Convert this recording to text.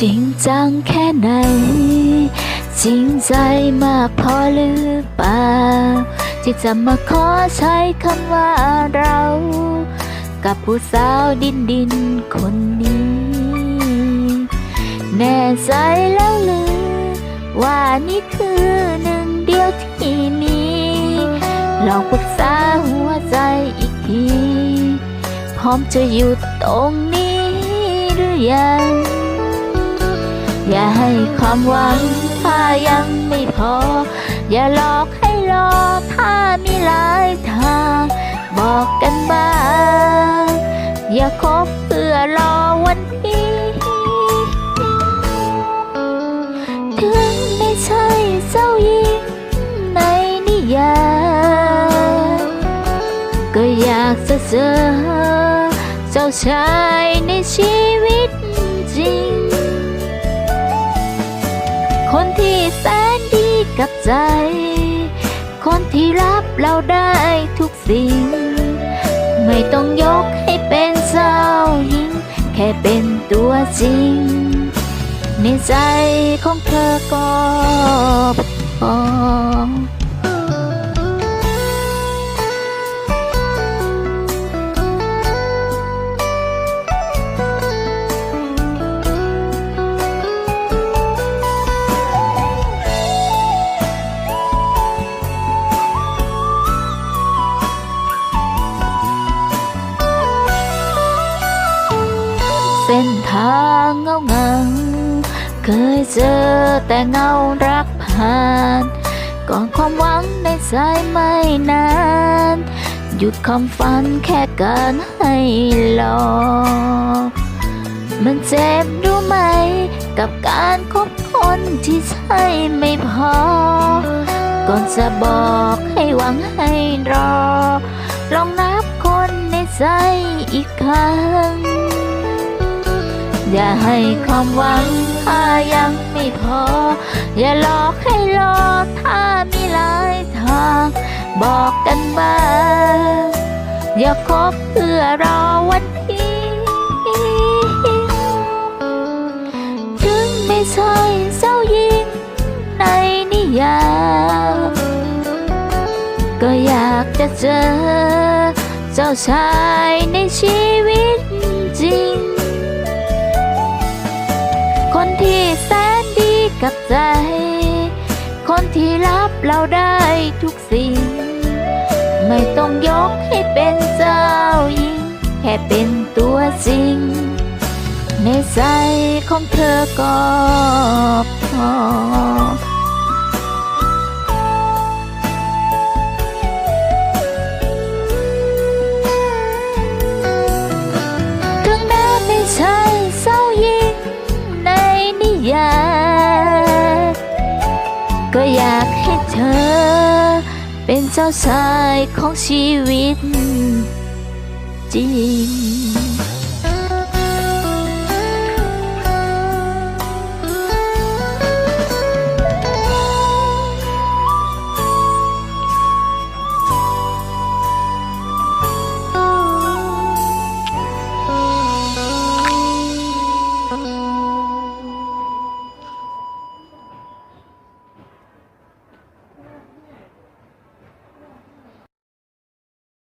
จริงจังแค่ไหน จริงใจมากพอหรือเปล่าที่จะมาขอใช้คำว่าเรา กับผู้สาวดินดินคนนี้ แน่ใจแล้วหรือ ว่านี่คือหนึ่งเดียวที่มีลองปรึกษาหัวใจอีกที พร้อมจะหยุดตรงนี้หรือยัง อย่าให้ความหวังถ้ายังไม่พอ อย่าหลอกให้รอถ้ามีหลายทาง บอกกันบ้าง อย่าคบเพื่อรอวันที่ถึงไม่ใช่เจ้าหญิงในนิยายก็อยากจะเจอ เจ้าชายในชีวิตจริง คนที่แสนดีกับใจ คนที่รับเราได้ทุกสิ่ง ไม่ต้องยกให้เป็นเจ้าหญิง แค่เป็นตัวจริง ในใจของเธอก็พอ เส้นทางเงาเงาเคยเจอแต่เงารักผ่านก่อนความหวังในใจไม่นาน หยุดความฝันแค่การให้รอมันเจ็บรู้ไหม กับการคบคนที่ใช่ไม่พอ ก่อนจะบอกให้หวังให้รอ ลองนับคนในใจอีกครั้ง อย่าให้ความหวังถ้ายังไม่พอ อย่าหลอกให้รอถ้ามีหลายทาง บอกกันบ้างอย่าคบเพื่อรอวันที่ถึงไม่ใช่เจ้าหญิงในนิยายก็อยากจะเจอ เจ้าชายในชีวิตจริง ใจ คนที่รับเราได้ทุกสิ่ง ไม่ต้องยกให้เป็นเจ้าหญิง แค่เป็นตัวจริง ในใจของเธอก็พอ เป็นเจ้าชายของชีวิตจริง